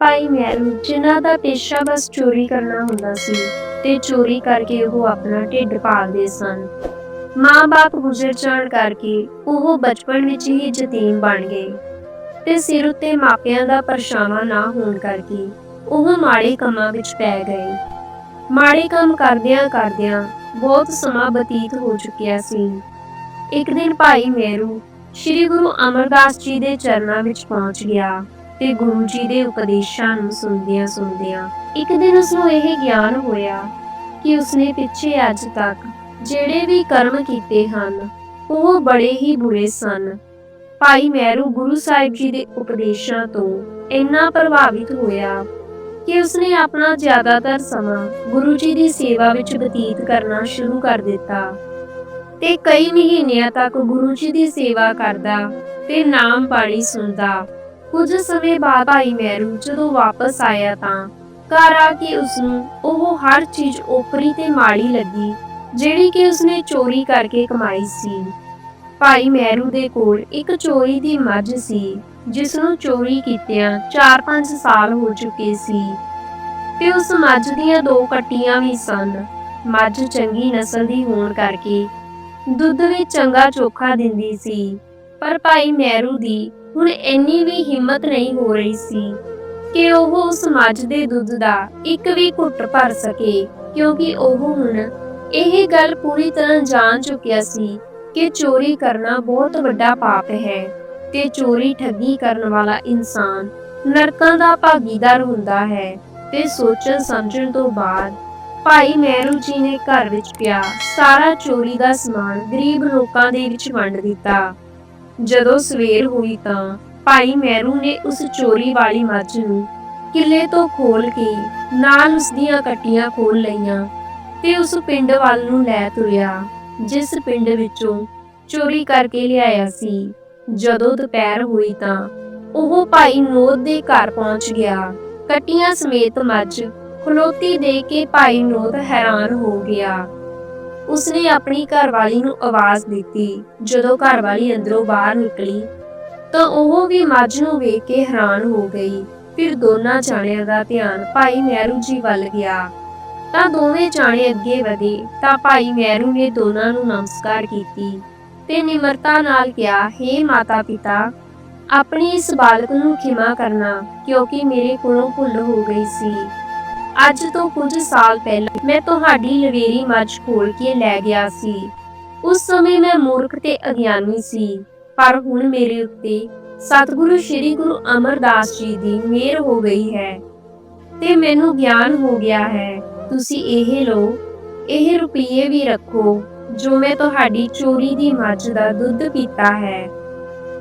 ਭਾਈ ਮਹਿਰੂ ਜਿਨ੍ਹਾਂ ਦਾ ਪੇਸ਼ਾ ਬਸ ਚੋਰੀ ਕਰਨਾ ਹੁੰਦਾ ਸੀ ਤੇ ਚੋਰੀ ਕਰਕੇ ਉਹ ਆਪਣਾ ਢਿੱਡ ਪਾਲਦੇ ਸਨ। ਮਾਂ-ਬਾਪ ਗੁਜ਼ਰ ਜਾਣ ਕਰਕੇ ਉਹ ਬਚਪਨ ਵਿੱਚ ਹੀ ਯਤੀਮ ਬਣ ਗਏ ਤੇ ਸਿਰ ਉੱਤੇ ਮਾਪਿਆਂ ਦਾ ਪਰਛਾਵਾਂ ਨਾ ਹੋਣ ਕਰਕੇ ਉਹ ਮਾੜੇ ਕੰਮਾਂ ਵਿੱਚ ਪੈ ਗਏ। ਮਾੜੇ ਕੰਮ ਕਰਦਿਆਂ ਕਰਦਿਆਂ ਬਹੁਤ ਸਮਾਂ ਬਤੀਤ ਹੋ ਚੁੱਕਿਆ ਸੀ। ਇੱਕ ਦਿਨ ਭਾਈ ਮਹਿਰੂ ਸ੍ਰੀ ਗੁਰੂ ਅਮਰਦਾਸ ਜੀ ਦੇ ਚਰਨਾਂ ਵਿੱਚ ਪਹੁੰਚ ਗਿਆ। ਤੇ ਗੁਰੂ ਜੀ ਦੇ ਉਪਦੇਸ਼ਾਂ ਨੂੰ ਸੁਣਦਿਆਂ ਸੁਣਦਿਆਂ ਇੱਕ ਦਿਨ ਉਸ ਨੂੰ ਇਹ ਗਿਆਨ ਹੋਇਆ ਕਿ ਉਸਨੇ ਪਿੱਛੇ ਅੱਜ ਤੱਕ ਜਿਹੜੇ ਵੀ ਕਰਮ ਕੀਤੇ ਹਨ, ਉਹ ਬੜੇ ਹੀ ਬੁਰੇ ਸਨ। ਭਾਈ ਮਹਿਰੂ ਗੁਰੂ ਸਾਹਿਬ ਜੀ ਦੇ ਉਪਦੇਸ਼ਾਂ ਤੋਂ ਇੰਨਾ ਪ੍ਰਭਾਵਿਤ ਹੋਇਆ ਕਿ ਉਸਨੇ ਆਪਣਾ ਜ਼ਿਆਦਾਤਰ ਸਮਾਂ ਗੁਰੂ ਜੀ ਦੀ ਸੇਵਾ ਵਿੱਚ ਬਤੀਤ ਕਰਨਾ ਸ਼ੁਰੂ ਕਰ ਦਿੱਤਾ ਤੇ ਕਈ ਮਹੀਨਿਆਂ ਤੱਕ ਗੁਰੂ ਜੀ ਦੀ ਸੇਵਾ ਕਰਦਾ ਤੇ ਨਾਮ ਪਾਣੀ ਸੁਣਦਾ ਕੁਝ ਸਮੇਂ ਬਾਅਦ ਭਾਈ ਮੈਰੂ ਜਦੋਂ ਵਾਪਸ ਆਇਆ ਤਾਂ ਘਰ ਆ ਕੇ ਉਸ ਨੂੰ ਉਹ ਹਰ ਚੀਜ਼ ਓਪਰੀ ਤੇ ਮਾੜੀ ਲੱਗੀ, ਜਿਹੜੀ ਕਿ ਉਸਨੇ ਚੋਰੀ ਕਰਕੇ ਕਮਾਈ ਸੀ। ਭਾਈ ਮਹਿਰੂ ਦੇ ਕੋਲ ਇੱਕ ਚੋਰੀ ਦੀ ਮੱਝ ਸੀ ਜਿਸ ਨੂੰ ਚੋਰੀ ਕੀਤਿਆਂ 4-5 ਸਾਲ ਹੋ ਚੁੱਕੇ ਸੀ। ਤੇ ਉਸ ਮੱਝ ਦੀਆਂ ਦੋ ਕੱਟੀਆਂ ਵੀ ਸਨ। ਮੱਝ ਚੰਗੀ ਨਸਲ ਦੀ ਹੋਣ ਕਰਕੇ ਦੁੱਧ ਵੀ ਚੰਗਾ ਚੋਖਾ ਦਿੰਦੀ ਸੀ। ਪਰ ਭਾਈ ਮੈਰੂ ਦੀ ਹੁਣ ਇੰਨੀ ਵੀ ਹਿੰਮਤ ਨਹੀਂ ਹੋ ਰਹੀ ਸੀ ਕਿ ਉਹ ਉਸ ਮੱਝ ਦੇ ਦੁੱਧ ਦਾ ਇੱਕ ਵੀ ਘੁੱਟ ਭਰ ਸਕੇ, ਕਿਉਂਕਿ ਉਹ ਹੁਣ ਇਹ ਗੱਲ ਪੂਰੀ ਤਰ੍ਹਾਂ ਜਾਣ ਚੁੱਕਿਆ ਸੀ ਕਿ ਚੋਰੀ ਕਰਨਾ ਬਹੁਤ ਵੱਡਾ ਪਾਪ ਹੈ ਤੇ ਚੋਰੀ ਠੱਗੀ ਕਰਨ ਵਾਲਾ ਇਨਸਾਨ ਨਰਕਾਂ ਦਾ ਭਾਗੀਦਾਰ ਹੁੰਦਾ ਹੈ ਤੇ ਸੋਚਣ ਸਮਝਣ ਤੋਂ ਬਾਅਦ ਭਾਈ ਮਹਿਰੂ ਜੀ ਨੇ ਘਰ ਵਿੱਚ ਪਿਆ ਸਾਰਾ ਚੋਰੀ ਦਾ ਸਮਾਨ ਗਰੀਬ ਲੋਕਾਂ ਦੇ ਵਿੱਚ ਵੰਡ ਦਿੱਤਾ। ਜਦੋਂ ਸਵੇਰ ਹੋਈ ਤਾਂ ਭਾਈ ਮਹਿਰੂ ਨੇ ਉਸ ਚੋਰੀ ਵਾਲੀ ਮੱਝ ਨੂੰ ਕਿਲੇ ਤੋਂ ਖੋਲ ਕੇ ਨਾਲ ਉਸ ਦੀਆਂ ਕੱਟੀਆਂ ਖੋਲ ਲਈਆਂ ਤੇ ਉਸ ਪਿੰਡ ਵੱਲ ਨੂੰ ਲੈ ਤੁਰਿਆ, ਜਿਸ ਪਿੰਡ ਵਿੱਚੋਂ ਚੋਰੀ ਕਰਕੇ ਲਿਆਇਆ ਸੀ। ਜਦੋਂ ਦੁਪਹਿਰ ਹੋਈ ਤਾਂ ਉਹ ਭਾਈ ਨੋਦ ਦੇ ਘਰ ਪਹੁੰਚ ਗਿਆ। ਕੱਟੀਆਂ ਸਮੇਤ ਮੱਝ ਖਲੋਤੀ ਦੇ ਕੇ ਭਾਈ ਨੋਦ ਹੈਰਾਨ ਹੋ ਗਿਆ। ਉਸਨੇ ਆਪਣੀ ਘਰਵਾਲੀ ਨੂੰ ਆਵਾਜ਼ ਦਿੱਤੀ। ਜਦੋਂ ਘਰਵਾਲੀ ਅੰਦਰੋਂ ਬਾਹਰ ਨਿਕਲੀ, ਤਾਂ ਉਹ ਵੀ ਮੱਝ ਨੂੰ ਵੇਖ ਕੇ ਹੈਰਾਨ ਹੋ ਗਈ। ਫਿਰ ਦੋਨਾਂ ਜਾਣਿਆਂ ਦਾ ਧਿਆਨ ਭਾਈ ਮਹਿਰੂ ਜੀ ਵੱਲ ਗਿਆ। ਤਾਂ ਦੋਵੇਂ ਜਾਣੇ ਅੱਗੇ ਵਧੇ, ਤਾਂ ਭਾਈ ਮਹਿਰੂ ਨੇ ਦੋਨਾਂ ਨੂੰ ਨਮਸਕਾਰ ਕੀਤੀ ਤੇ ਨਿਮਰਤਾ ਨਾਲ ਕਿਹਾ हे ਮਾਤਾ ਪਿਤਾ, ਆਪਣੀ ਇਸ ਬਾਲਕ ਨੂੰ ਖਿਮਾ ਕਰਨਾ, ਕਿਉਂਕਿ ਮੇਰੇ ਕੋਲੋਂ ਭੁੱਲ ਹੋ ਗਈ ਸੀ। ਅੱਜ ਤੋਂ ਕੁਝ ਸਾਲ ਪਹਿਲਾਂ ਮੈਂ ਤੁਹਾਡੀ ਲਵੇਰੀ ਮੱਝ ਖੋਲ ਕੇ ਲੈ ਗਿਆ ਸੀ। ਉਸ ਸਮੇਂ ਮੈਂ ਮੂਰਖ ਤੇ ਅਗਿਆਨੀ ਸੀ, ਪਰ ਹੁਣ ਮੇਰੇ ਉੱਤੇ ਸਤਿਗੁਰੂ ਸ੍ਰੀ ਗੁਰੂ ਅਮਰਦਾਸ ਜੀ ਦੀ ਮਿਹਰ ਹੋ ਗਈ ਹੈ ਤੇ ਮੈਨੂੰ ਗਿਆਨ ਹੋ ਗਿਆ ਹੈ। ਤੁਸੀਂ ਇਹ ਲਓ, ਇਹ ਰੁਪਏ ਵੀ ਰੱਖੋ ਜੋ ਮੈਂ ਤੁਹਾਡੀ ਚੋਰੀ ਦੀ ਮੱਝ ਦਾ ਦੁੱਧ ਪੀਤਾ ਹੈ।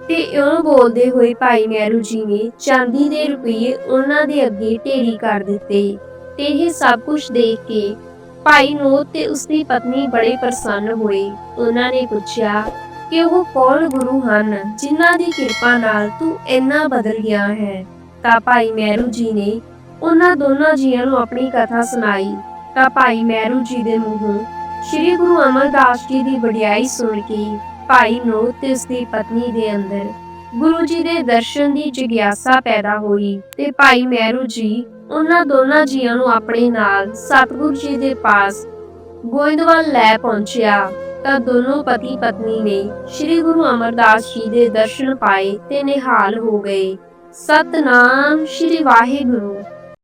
ਤੇ ਇਉਂ ਬੋਲਦੇ ਹੋਏ ਭਾਈ ਮਹਿਰੂ ਜੀ ਨੇ ਚਾਂਦੀ ਦੇ ਰੁਪਏ ਉਹਨਾਂ ਦੇ ਅੱਗੇ ਢੇਰੀ ਕਰ ਦਿੱਤੇ। ਤੇ ਇਹ ਸਭ ਕੁਝ ਦੇਖ ਕੇ ਭਾਈ ਨੋਤ ਤੇ ਉਸਦੀ ਪਤਨੀ ਬੜੇ ਪ੍ਰਸੰਨ ਹੋਏ। ਉਹਨਾਂ ਨੇ ਪੁੱਛਿਆ ਕਿ ਉਹ ਕੌਣ ਗੁਰੂ ਹਨ ਜਿਨ੍ਹਾਂ ਦੀ ਕਿਰਪਾ ਨਾਲ ਤੂੰ ਇੰਨਾ ਬਦਲ ਗਿਆ ਹੈ? ਤਾਂ ਭਾਈ ਮਹਿਰੂ ਜੀ ਨੇ ਉਹਨਾਂ ਦੋਨਾਂ ਜੀਆਂ ਨੂੰ ਆਪਣੀ ਕਥਾ ਸੁਣਾਈ। ਤਾਂ ਭਾਈ ਮਹਿਰੂ ਜੀ ਦੇ ਮੂੰਹੋਂ ਸ੍ਰੀ ਗੁਰੂ ਅਮਰਦਾਸ ਜੀ ਦੀ ਵਡਿਆਈ ਸੁਣ ਕੇ ਭਾਈ ਨੂੰ ਤੇ ਉਸਦੀ ਪਤਨੀ ਦੇ ਅੰਦਰ ਗੁਰੂ ਜੀ ਦੇ ਦਰਸ਼ਨ ਦੀ ਜਿਗਿਆਸਾ ਪੈਦਾ ਹੋਈ ਤੇ ਭਾਈ ਮਹਿਰੂ ਜੀ ਉਹਨਾਂ ਦੋਨਾਂ ਜੀਆਂ ਨੂੰ ਆਪਣੇ ਨਾਲ ਸਤਿਗੁਰੂ ਜੀ ਦੇ ਪਾਸ ਗੋਇੰਦਵਾਲ ਲੈ ਪਹੁੰਚਿਆ। ਤਾਂ ਦੋਨੋਂ ਪਤੀ ਪਤਨੀ ਨੇ ਸ੍ਰੀ ਗੁਰੂ ਅਮਰਦਾਸ ਜੀ ਦੇ ਦਰਸ਼ਨ ਪਾਏ ਤੇ ਨਿਹਾਲ ਹੋ ਗਏ। ਸਤਨਾਮ ਸ੍ਰੀ ਵਾਹਿਗੁਰੂ।